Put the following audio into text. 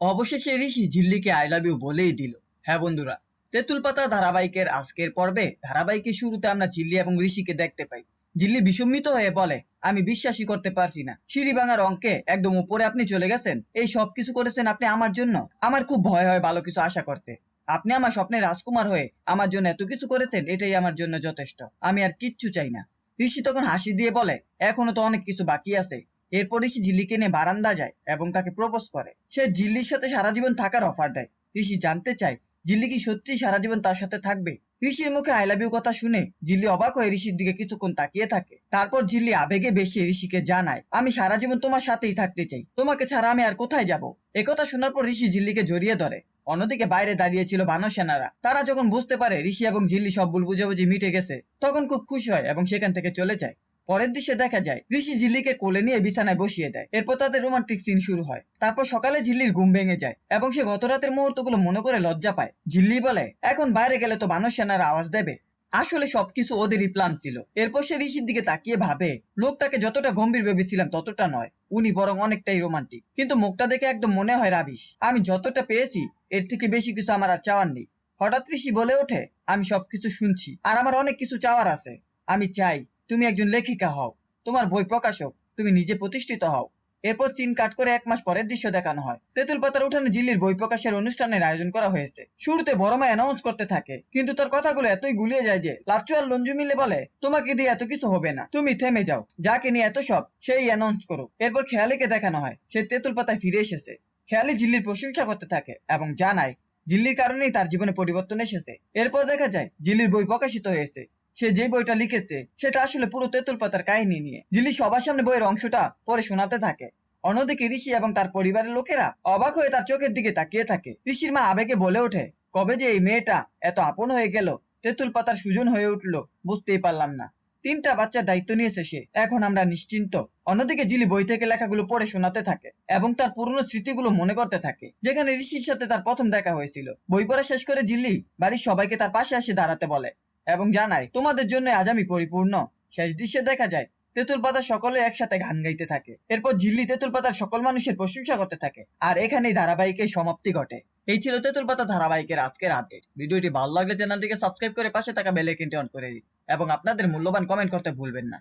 অবশেষে ঋষি ঝিল্লিকে I love you বলেই দিল। হ্যাঁ বন্ধুরা তেঁতুল পাতা ধারাবাহিকের আজকের পর্বে ধারাবাহিকের শুরুতে আমরা ঝিল্লি এবং ঋষিকে দেখতে পাই। ঝিল্লি বিসম্মিত হয়ে বলে, আমি বিশ্বাসই করতে পারছি না। সিঁড়ি ভাঙার অঙ্কে একদম উপরে আপনি চলে গেছেন। এই সব কিছু করেছেন আপনি আমার জন্য। আমার খুব ভয় হয় ভালো কিছু আশা করতে। আপনি আমার স্বপ্নের রাজকুমার হয়ে আমার জন্য এত কিছু করেছেন, এটাই আমার জন্য যথেষ্ট। আমি আর কিচ্ছু চাই না। ঋষি তখন হাসি দিয়ে বলে, এখনও তো অনেক কিছু বাকি আছে। এরপর ঋষি ঝিল্লিকে নিয়ে বারান্দা যায় এবং তাকে প্রপোজ করে। সে ঝিল্লির সাথে সারা জীবন থাকার অফার দেয়। ঋষি জানতে চায়, ঝিল্লি কি সত্যি সারা জীবন তার সাথে থাকবে? ঋষির মুখে আই লাভ ইউ কথা শুনে ঝিল্লি অবাক হয়ে ঋষির দিকে কিছুক্ষণ তাকিয়ে থাকে। তারপর ঝিল্লি আবেগে বেশি ঋষিকে জানায়, আমি সারা জীবন তোমার সাথেই থাকতে চাই। তোমাকে ছাড়া আমি আর কোথায় যাব? একথা শোনার পর ঋষি ঝিল্লিকে জড়িয়ে ধরে। অন্যদিকে বাইরে দাঁড়িয়ে ছিল বানর সেনারা। তারা যখন বুঝতে পারে ঋষি এবং ঝিল্লি সব ভুল বুঝাবুঝি মিটে গেছে, তখন খুব খুশি হয় এবং সেখান থেকে চলে যায়। পরের দৃশ্যে দেখা যায়, ঋষি ঝিল্লিকে কোলে নিয়ে বিছানায় বসিয়ে দেয়। এরপর তাদের রোমান্টিক সিন শুরু হয়। তারপর সকালে ঝিল্লির ঘুম ভেঙে যায় এবং সে গত রাতের মুহূর্তগুলো মনে করে লজ্জা পায়। ঝিল্লি বলে, এখন বাইরে গেলে তো বানর সেনারা আওয়াজ দেবে। আসলে সবকিছু ওদেরই প্ল্যান ছিল। এরপর সে ঋষির দিকে তাকিয়ে ভাবে, লোকটাকে যতটা গম্ভীর ভেবেছিলাম ততটা নয়। উনি বরং অনেকটাই রোমান্টিক। কিন্তু মুখটা দেখে একদম মনে হয় রাবিশ। আমি যতটা পেয়েছি, এর থেকে বেশি কিছু আমার আর চাওয়ার নেই। হঠাৎ ঋষি বলে ওঠে, আমি সবকিছু শুনছি। আর আমার অনেক কিছু চাওয়ার আছে। আমি চাই তুমি একজন লেখিকা হও। তোমার বই প্রকাশক, তুমি নিজে প্রতিষ্ঠিত হও। এরপর চীন কাট করে এক মাস পরের দৃশ্য দেখানো হয়। তেঁতুল পাতার উঠানে জিল্লির বই প্রকাশের অনুষ্ঠানের আয়োজন করা হয়েছে। শুরুতে বড় মা অ্যানাউন্স করতে থাকে, কিন্তু তার কথাগুলো এতই গুলিয়ে যায় যে লাচ্চু আর লঞ্জু মিলে বলে, তোমাকে দিয়ে এত কিছু হবে না। তুমি থেমে যাও। যাকে নিয়ে এত সব, সেই অ্যানাউন্স করো এরপর খেয়ালিকে দেখানো হয়, সে তেঁতুল পাতায় ফিরে এসেছে। খেয়ালি ঝিল্লির প্রশংসা করতে থাকে এবং জানায়, ঝিল্লির কারণেই তার জীবনে পরিবর্তন এসেছে। এরপর দেখা যায়, ঝিল্লির বই প্রকাশিত হয়েছে। সে যে বইটা লিখেছে, সেটা আসলে পুরো তেঁতুল পাতার কাহিনী নিয়ে। ঝিল্লি সবার সামনে বইয়ের অংশটা পরে শোনাতে থাকে। অন্যদিকে ঋষি এবং তার পরিবারের লোকেরা অবাক হয়ে তার চোখের দিকে তাকিয়ে থাকে। ঋষির মা আবেগে বলে ওঠে, কবে যে এই মেয়েটা এত আপন হয়ে গেল, তেঁতুল পাতার সুজন হয়ে উঠল, বুঝতেই পারলাম না। তিনটা বাচ্চার দায়িত্ব নিয়েছে সে, এখন আমরা নিশ্চিন্ত। অন্যদিকে জিলি বই থেকে লেখাগুলো পড়ে শোনাতে থাকে এবং তার পুরনো স্মৃতিগুলো মনে করতে থাকে, যেখানে ঋষির সাথে তার প্রথম দেখা হয়েছিল। বই পড়া শেষ করে জিল্লি বাড়ির সবাইকে তার পাশে এসে দাঁড়াতে বলে এবং জানায়, তোমাদের জন্য আজ আমি পরিপূর্ণ। শেষ দৃশ্যে দেখা যায় তেঁতুল পাতা সকলে একসাথে গান গাইতে থাকে। এরপর ঝিল্লি তেঁতুল পাতার সকল মানুষের প্রশংসা করতে থাকে। আর এখানেই ধারাবাহিকের সমাপ্তি ঘটে। এই ছিল তেঁতুল পাতা ধারাবাহিকের আজকের আপডেট ভিডিওটি ভালো লাগলে চ্যানেলটিকে সাবস্ক্রাইব করে পাশে থাকা বেল আইকনটি অন করে দিন। এবং আপনাদের মূল্যবান কমেন্ট করতে ভুলবেন না।